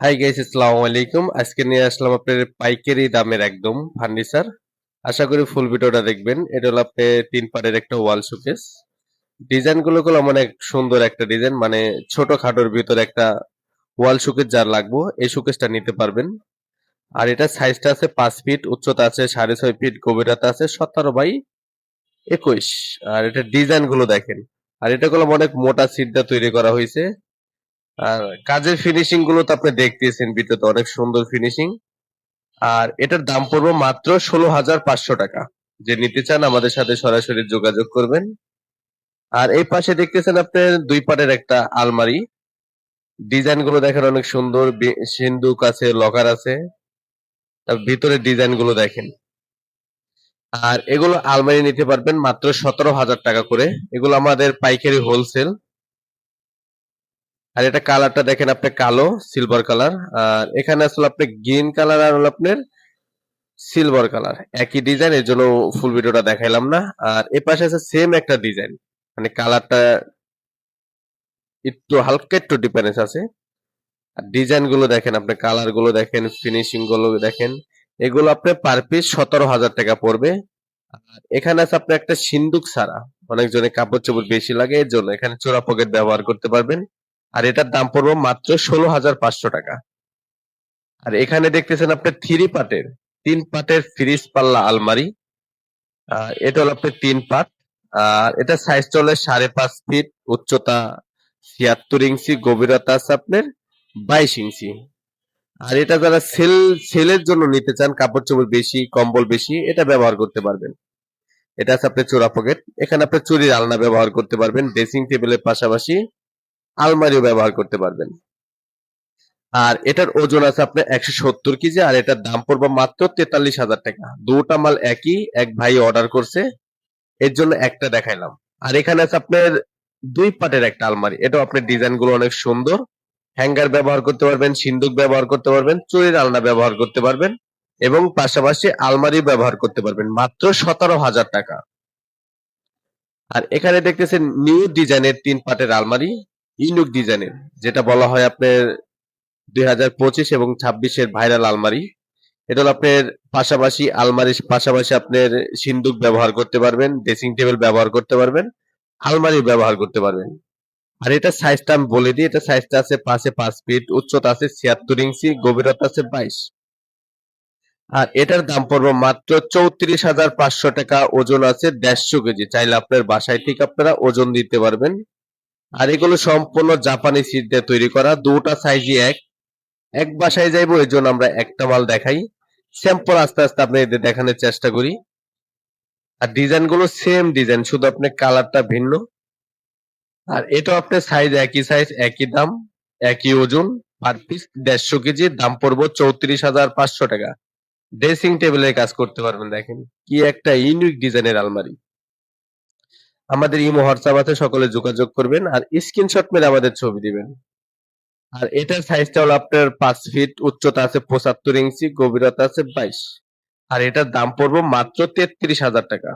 Hi guys আসসালামু আলাইকুম আজকে নিয়ে আসলাম আপনার পাইকারি দামের একদম ফার্নিচার আশা করি ফুল ভিডিওটা দেখবেন। এটা হলো আপনার তিন পারের একটা ওয়াল শোকেস ডিজাইনগুলো গুলো অনেক সুন্দর একটা ডিজাইন মানে ছোট খাটোর ভিতরে একটা ওয়াল শোকেস যার লাগবো, এই শোকেসটা নিতে পারবেন। আর এটা সাইজটা আছে পাঁচ ফিট উচ্চতা আছে সাড়ে ছয় ফিট গভীরতা আছে সতেরো বাই একুশ। আর এটা ডিজাইনগুলো দেখেন। আর এটা গুলো অনেক মোটা সিটটা তৈরি করা হয়েছে। আর কাজের ফিনিশিংগুলো তো আপনি দেখতেছেন ভিতরে অনেক সুন্দর ফিনিশিং আর এটার দাম পড়বে মাত্র ষোলো হাজার পাঁচশো টাকা। যে নিতে চান আমাদের সাথে সরাসরি যোগাযোগ করবেন। আর এই পাশে দেখতেছেন আপনি দুই পাটের একটা আলমারি। ডিজাইনগুলো দেখেন অনেক সুন্দর সিন্দুক আছে, লকার আছে। তার ভিতরে ডিজাইনগুলো দেখেন। আর এগুলো আলমারি নিতে পারবেন মাত্র সতেরো হাজার টাকা করে। এগুলো আমাদের পাইকারি হোলসেল আর এটা কালারটা দেখেন আপনি কালো সিলভার কালার আর এখানে আসলে আপনি গ্রিন কালার আর হলো আপনার সিলভার কালার একই ডিজাইন এর জন্য ফুল ভিডিওটা দেখাইলাম না। আর এ পাশে আছে সেম একটা ডিজাইন মানে কালারটা একটু হালকা, একটু ডিফারেন্স আছে। আর ডিজাইনগুলো দেখেন আপনি কালারগুলো দেখেন ফিনিশিংগুলো দেখেন। এগুলো আপনি পার পিস সতেরো হাজার টাকা পড়বে। আর এখানে আছে আপনি একটা সিন্দুক ছাড়া। অনেকজনে কাপড় চোপড় বেশি লাগে, এর জন্য এখানে চোরা পকেট ব্যবহার করতে পারবেন। আর এটার দাম পড়বে মাত্র ষোলো হাজার পাঁচশো টাকা। আর এখানে দেখতেছেন আপনার থ্রি পার্টের তিন পার্টের ফ্রিজ পাল্লা আলমারি এটা হলো আপনার তিন পার্ট আর এটা সাইজ চলে সাড়ে পাঁচ ফিট উচ্চতা ছিয়াত্তর ইঞ্চি, গভীরতা আছে আপনার বাইশ ইঞ্চি। আর এটা যারা সেল সেলের জন্য নিতে চান, কাপড় চোপড় বেশি, কম্বল বেশি, এটা ব্যবহার করতে পারবেন। এটা আছে আপনার চোরা পকেট এখানে আপনার চুরির আলনা ব্যবহার করতে পারবেন ড্রেসিং টেবিলের পাশাপাশি আলমারিও ব্যবহার করতে পারবেন। আর এটার ওজন আছে আপনার একশো সত্তর কেজি, আর এটার দাম পড়বে মাত্র তেতাল্লিশ হাজার টাকা। দুটা মাল একই, এক ভাই অর্ডার করছে। এর জন্য একটা দেখাইলাম। আর এখানে আছে আপনার দুই পাটের একটা আলমারি। এটাও আপনার ডিজাইনগুলো অনেক সুন্দর। হ্যাঙ্গার ব্যবহার করতে পারবেন, সিন্দুক ব্যবহার করতে পারবেন চুরির আলনা ব্যবহার করতে পারবেন, এবং পাশাপাশি আলমারি ব্যবহার করতে পারবেন, মাত্র সতেরো হাজার টাকা। আর এখানে দেখতেছেন নিউ ডিজাইনের তিন পাটের আলমারি। ইউনিক ডিজাইনের যেটা বলা হয় আপনার দুই হাজার পঁচিশ এবং ছাব্বিশের ভাইরাল আলমারি। এটা হলো আপনার পাশাপাশি আলমারির পাশাপাশি আপনার সিন্দুক ব্যবহার করতে পারবেন ড্রেসিং টেবিল ব্যবহার করতে পারবেন, আলমারি ব্যবহার করতে পারবেন। আর এটা সাইজটা আমি বলে দিই, এটা সাইজটা আছে পাঁচে পাঁচ ফিট উচ্চতা আছে ছিয়াত্তর ইঞ্চি, গভীরতা আছে বাইশ। আর এটার দাম পড়বে মাত্র চৌত্রিশ হাজার পাঁচশো টাকা, ওজন আছে দেড়শো কেজি। চাইলে আপনার বাসায় ঠিক আপনারা ওজন দিতে পারবেন। আর এগুলো সম্পূর্ণ জাপানি সিট দিয়ে তৈরি করা, দুটা সাইজই এক। এক বাসায় যাইবো এর জন্য আমরা একটা মাল দেখাই। স্যাম্পল আস্তে আস্তে আপনি এদের দেখানোর চেষ্টা করি। আর ডিজাইনগুলো সেম ডিজাইন শুধু আপনার কালারটা ভিন্ন। আর এটা আপনার সাইজ একই সাইজ একই দাম, একই ওজন পার পিস দেড়শো কেজি, দাম পড়ব চৌত্রিশ হাজার পাঁচশো টাকা। ড্রেসিং টেবিলের কাজ করতে পারবেন, দেখেন। কি একটা ইউনিক ডিজাইনের আলমারি। আমাদের ইমো হোয়াটসঅ্যাপ সকলে যোগাযোগ করবেন আর স্ক্রিনশট মেরে আমাদের ছবি দিবেন। আর এটার সাইজটা হলো আপনার পাঁচ ফিট উচ্চতা আছে পঁচাত্তর ইঞ্চি গভীরতা আছে বাইশ। আর এটার দাম পড়ব মাত্র তেত্রিশ হাজার টাকা।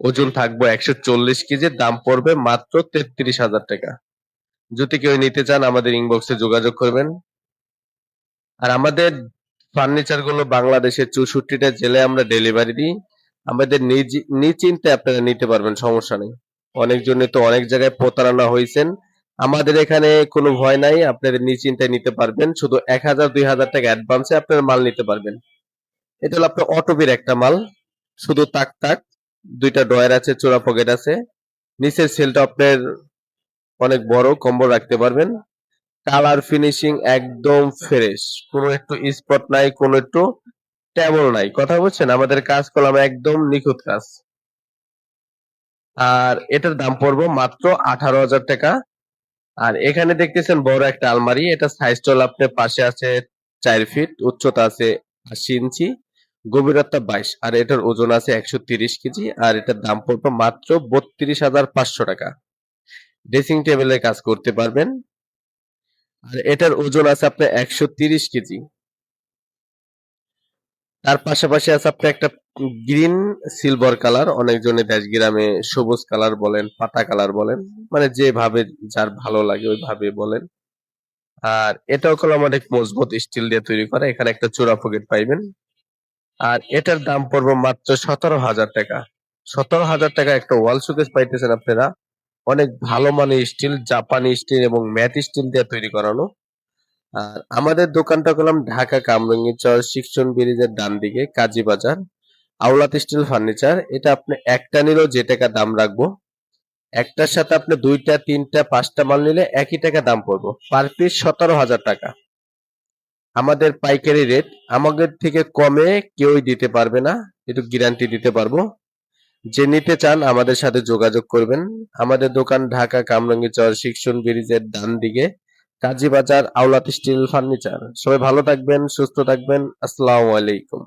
ওজন থাকব একশো চল্লিশ কেজি, দাম পড়বে মাত্র তেত্রিশ হাজার টাকা। যদি কেউ নিতে চান, আমাদের ইনবক্সে যোগাযোগ করবেন। আর আমাদের ফার্নিচারগুলো বাংলাদেশের চৌষট্টিটা জেলায় আমরা ডেলিভারি দিই। আমাদের নিজ, নিশ্চিন্তে আপনারা নিতে পারবেন, সমস্যা নেই। অনেকজনে তো অনেক জায়গায় প্রতারণা হয়েছেন। আমাদের এখানে কোনো ভয় নাই আপনাদের নিশ্চিন্তায় নিতে পারবেন। শুধু এক হাজার, দুই হাজার টাকা অ্যাডভান্সে আপনার মাল নিতে পারবেন। এটা হলো আপনার অটোবির একটা মাল। শুধু তাক তাক, দুইটা ডয়ার আছে, চোরা পকেট আছে। নিচের সেলটা আপনার অনেক বড়, কম্বল রাখতে পারবেন। কালার ফিনিশিং একদম ফ্রেশ। কোনো একটু স্পট নাই, কোনো একটু ট্যাবল নাই। কথা বলছেন আমাদের কাজ করলাম একদম নিখুঁত কাজ। আর এটার দাম পড়ব মাত্র আঠারো হাজার টাকা। আর এখানে দেখতেছেন বড় একটা আলমারি। এটা সাইজ চল আপনার পাশে আছে চার ফিট উচ্চতা আছে আশি ইঞ্চি, গভীরতা বাইশ। আর এটার ওজন আছে একশো তিরিশ কেজি। আর এটার দাম পড়বে মাত্র বত্রিশ হাজার পাঁচশো টাকা। ড্রেসিং টেবিলে কাজ করতে পারবেন। আর এটার ওজন আছে আপনার একশো তিরিশ কেজি। তার পাশাপাশি আছে আপনি একটা গ্রিন সিলভার কালার অনেকজনে দেশ গ্রামে সবুজ কালার বলেন, পাতা কালার বলেন মানে যেভাবে যার ভালো লাগে ওইভাবে বলেন। আর এটাও কলম অনেক মজবুত স্টিল দিয়ে তৈরি করা, এখানে একটা চূড়া পকেট পাইবেন। আর এটার দাম পড়বে মাত্র সতেরো হাজার টাকা। সতেরো হাজার টাকা একটা ওয়াল শোকেস পাইতেছেন আপনারা। অনেক ভালো মানের স্টিল জাপানি স্টিল এবং ম্যাট স্টিল দিয়ে তৈরি করানো। আর আমাদের দোকানটা করলাম ঢাকা কামরাঙ্গি চর শিক্ষণ ব্রিজের ডান দিকে, কাজী বাজার। আওলাত স্টিল ফার্নিচার। এটা আপনি একটা নিলেও যে টাকা দাম রাখব, একটার সাথে আপনি দুইটা, তিনটা, পাঁচটা মাল নিলে একই টাকা দাম পড়ব। পার পিস সতেরো হাজার টাকা। আমাদের পাইকারি রেট, আমাদের থেকে কমে কেউই দিতে পারবে না, একটু গ্যারান্টি দিতে পারব। যে নিতে চান আমাদের সাথে যোগাযোগ করবেন। আমাদের দোকান ঢাকা কামরাঙ্গি চর শিক্ষণ ব্রিজের ডান দিকে। কাজী বাজার আওলাত স্টিল ফার্নিচার। সবাই ভালো থাকবেন সুস্থ থাকবেন। আসসালামু আলাইকুম।